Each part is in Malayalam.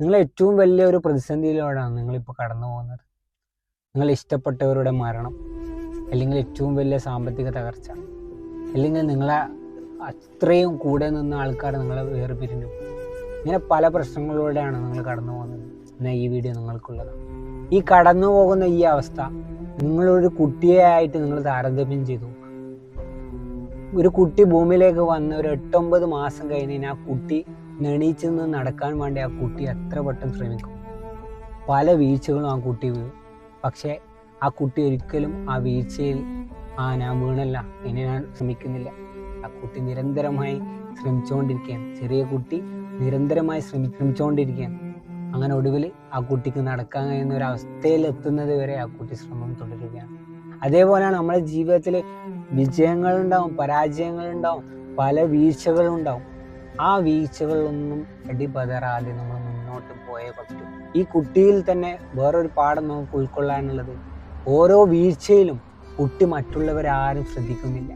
നിങ്ങൾ ഏറ്റവും വലിയ ഒരു പ്രതിസന്ധിയിലൂടെയാണ് നിങ്ങളിപ്പോൾ കടന്നു പോകുന്നത്. നിങ്ങൾ ഇഷ്ടപ്പെട്ടവരുടെ മരണം അല്ലെങ്കിൽ ഏറ്റവും വലിയ സാമ്പത്തിക തകർച്ച അല്ലെങ്കിൽ നിങ്ങളെ അത്രയും കൂടെ നിന്ന ആൾക്കാർ നിങ്ങളെ വേർപിരിഞ്ഞു. ഇങ്ങനെ പല പ്രശ്നങ്ങളിലൂടെയാണ് നിങ്ങൾ കടന്നു പോകുന്നത്. എന്നാൽ ഈ വീഡിയോ നിങ്ങൾക്കുള്ളത്. ഈ കടന്നു പോകുന്ന ഈ അവസ്ഥ നിങ്ങളൊരു കുട്ടിയെ ആയിട്ട് നിങ്ങൾ താരതമ്യം ചെയ്തു. ഒരു കുട്ടി ഭൂമിയിലേക്ക് വന്ന് ഒരു എട്ടൊമ്പത് മാസം കഴിഞ്ഞ് ആ കുട്ടി നെണീച്ച് നിന്ന് നടക്കാൻ വേണ്ടി ആ കുട്ടി എത്ര പെട്ടെന്ന് ശ്രമിക്കും. പല വീഴ്ചകളും ആ കുട്ടി വീഴും പക്ഷേ ആ കുട്ടി ഒരിക്കലും ആ വീഴ്ചയിൽ ആ ഞാൻ വീണല്ല ഇനി ഞാൻ ശ്രമിക്കുന്നില്ല. ആ കുട്ടി നിരന്തരമായി ശ്രമിച്ചുകൊണ്ടിരിക്കുകയാണ് ചെറിയ കുട്ടി നിരന്തരമായി ശ്രമി ശ്രമിച്ചുകൊണ്ടിരിക്കുകയാണ് അങ്ങനെ ഒടുവിൽ ആ കുട്ടിക്ക് നടക്കാൻ കഴിയുന്ന ഒരു അവസ്ഥയിൽ എത്തുന്നത് വരെ ആ കുട്ടി ശ്രമം തുടരുകയാണ്. അതേപോലെയാണ് നമ്മുടെ ജീവിതത്തിൽ വിജയങ്ങളുണ്ടാവും പരാജയങ്ങളുണ്ടാവും പല വീഴ്ചകളുണ്ടാവും. ആ വീഴ്ചകളൊന്നും അടിപതറാതെ നമ്മൾ മുന്നോട്ട് പോയേ പറ്റൂ. ഈ കുട്ടിയിൽ തന്നെ വേറൊരു പാഠം നമുക്ക് ഉൾക്കൊള്ളാനുള്ളത് ഓരോ വീഴ്ചയിലും കുട്ടി മറ്റുള്ളവരാരും ശ്രദ്ധിക്കുന്നില്ല.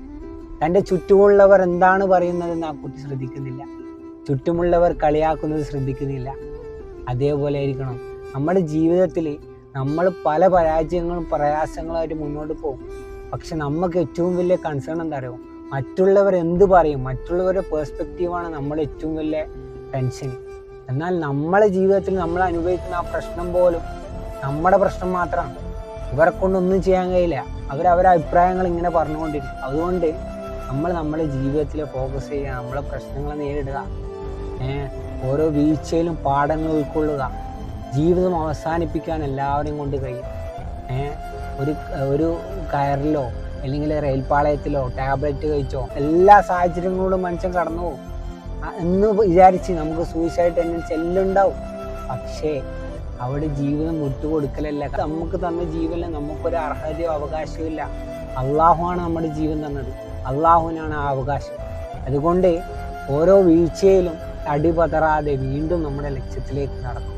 തന്റെ ചുറ്റുമുള്ളവർ എന്താണ് പറയുന്നതെന്ന് ആ കുട്ടി ശ്രദ്ധിക്കുന്നില്ല. ചുറ്റുമുള്ളവർ കളിയാക്കുന്നത് ശ്രദ്ധിക്കുന്നില്ല. അതേപോലെ ആയിരിക്കണം. നമ്മുടെ ജീവിതത്തിൽ നമ്മൾ പല പരാജയങ്ങളും പ്രയാസങ്ങളായിട്ട് മുന്നോട്ട് പോകും. പക്ഷെ നമുക്ക് ഏറ്റവും വലിയ കൺസേൺ എന്താ അറിയോ മറ്റുള്ളവർ എന്ത് പറയും? മറ്റുള്ളവരുടെ പേഴ്സ്പെക്റ്റീവാണ് നമ്മുടെ ഏറ്റവും വലിയ ടെൻഷൻ എന്നാൽ നമ്മളെ ജീവിതത്തിൽ നമ്മൾ അനുഭവിക്കുന്ന ആ പ്രശ്നം പോലും നമ്മുടെ പ്രശ്നം മാത്രമാണ്. ഇവരെ കൊണ്ടൊന്നും ചെയ്യാൻ കഴിയില്ല. അവരവരെ അഭിപ്രായങ്ങൾ ഇങ്ങനെ പറഞ്ഞുകൊണ്ടിരിക്കും. അതുകൊണ്ട് നമ്മൾ നമ്മുടെ ജീവിതത്തിൽ ഫോക്കസ് ചെയ്യുക നമ്മളെ പ്രശ്നങ്ങളെ നേരിടുക. ഓരോ വീഴ്ചയിലും പാഠങ്ങൾ ഉൾക്കൊള്ളുക. ജീവിതം അവസാനിപ്പിക്കാൻ എല്ലാവരെയും കൊണ്ട് കഴിയും. ഒരു ഒരു കയറിലോ അല്ലെങ്കിൽ റെയിൽപാളയത്തിലോ ടാബ്ലറ്റ് കഴിച്ചോ എല്ലാ സാഹചര്യങ്ങളോടും മനുഷ്യൻ കടന്നു പോകും. എന്ന് വിചാരിച്ച് നമുക്ക് സൂയിസൈഡ് ടെൻഡൻസി എല്ലാം ഉണ്ടാവും. പക്ഷേ അവിടെ ജീവിതം വിട്ടുകൊടുക്കലല്ല. നമുക്ക് തന്ന ജീവനിൽ നമുക്കൊരു അർഹതയോ അവകാശമോ ഇല്ല. അള്ളാഹുവാണ് നമ്മുടെ ജീവൻ തന്നത്. അള്ളാഹുവിനാണ് ആ അവകാശം. അതുകൊണ്ട് ഓരോ വീഴ്ചയിലും അടിപതറാതെ വീണ്ടും നമ്മുടെ ലക്ഷ്യത്തിലേക്ക് നടക്കും.